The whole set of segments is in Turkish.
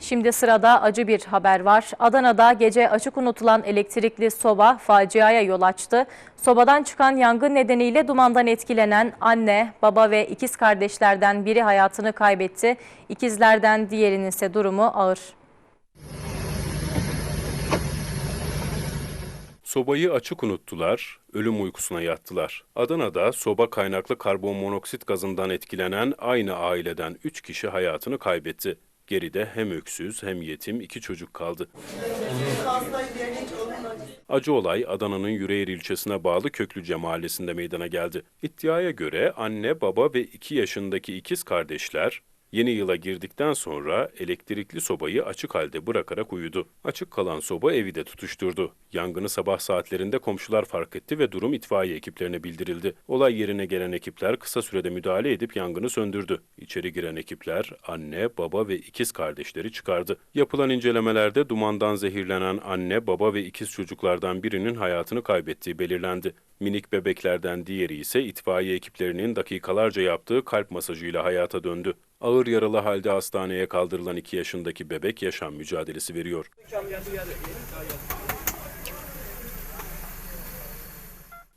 Şimdi sırada acı bir haber var. Adana'da gece açık unutulan elektrikli soba faciaya yol açtı. Sobadan çıkan yangın nedeniyle dumandan etkilenen anne, baba ve ikiz kardeşlerden biri hayatını kaybetti. İkizlerden diğerinin ise durumu ağır. Sobayı açık unuttular, ölüm uykusuna yattılar. Adana'da soba kaynaklı karbon monoksit gazından etkilenen aynı aileden 3 kişi hayatını kaybetti. Geride hem öksüz hem yetim iki çocuk kaldı. Acı olay Adana'nın Yüreğir ilçesine bağlı Köklüce mahallesinde meydana geldi. İddiaya göre anne, baba ve 2 yaşındaki ikiz kardeşler yeni yıla girdikten sonra elektrikli sobayı açık halde bırakarak uyudu. Açık kalan soba evi de tutuşturdu. Yangını sabah saatlerinde komşular fark etti ve durum itfaiye ekiplerine bildirildi. Olay yerine gelen ekipler kısa sürede müdahale edip yangını söndürdü. İçeri giren ekipler anne, baba ve ikiz kardeşleri çıkardı. Yapılan incelemelerde dumandan zehirlenen anne, baba ve ikiz çocuklardan birinin hayatını kaybettiği belirlendi. Minik bebeklerden diğeri ise itfaiye ekiplerinin dakikalarca yaptığı kalp masajıyla hayata döndü. Ağır yaralı halde hastaneye kaldırılan 2 yaşındaki bebek yaşam mücadelesi veriyor.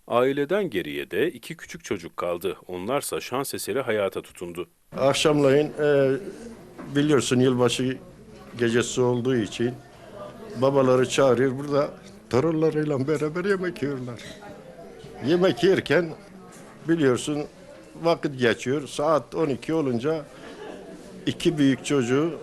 Aileden geriye de iki küçük çocuk kaldı. Onlarsa şans eseri hayata tutundu. Akşamleyin e, biliyorsun yılbaşı gecesi olduğu için babaları çağırıyor. Burada torunlarıyla beraber yemek yiyorlar. Yemek yerken biliyorsun vakit geçiyor. Saat 12 olunca iki büyük çocuğu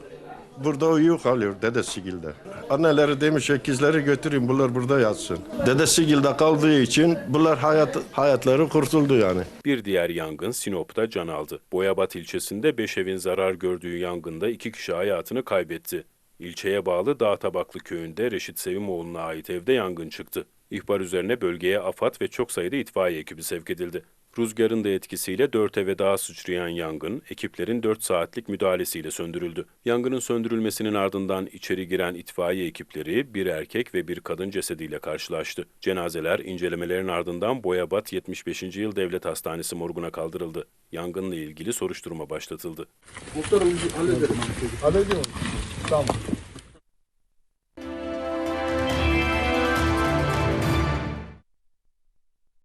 burada uyuyor kalıyor dedesigilde. Anneleri demiş ikizleri götürün bunlar burada yatsın. Dedesigilde kaldığı için bunlar hayat, hayatları kurtuldu yani. Bir diğer yangın Sinop'ta can aldı. Boyabat ilçesinde 5 evin zarar gördüğü yangında iki kişi hayatını kaybetti. İlçeye bağlı Dağtabaklı köyünde Reşit Sevimoğlu'na ait evde yangın çıktı. İhbar üzerine bölgeye AFAD ve çok sayıda itfaiye ekibi sevk edildi. Rüzgarın da etkisiyle dört eve daha sıçrayan yangın, ekiplerin 4 saatlik müdahalesiyle söndürüldü. Yangının söndürülmesinin ardından içeri giren itfaiye ekipleri bir erkek ve bir kadın cesediyle karşılaştı. Cenazeler incelemelerin ardından Boyabat 75. Yıl Devlet Hastanesi morguna kaldırıldı. Yangınla ilgili soruşturma başlatıldı. Muhtarım hallederim. Hallediyorum. Tamam.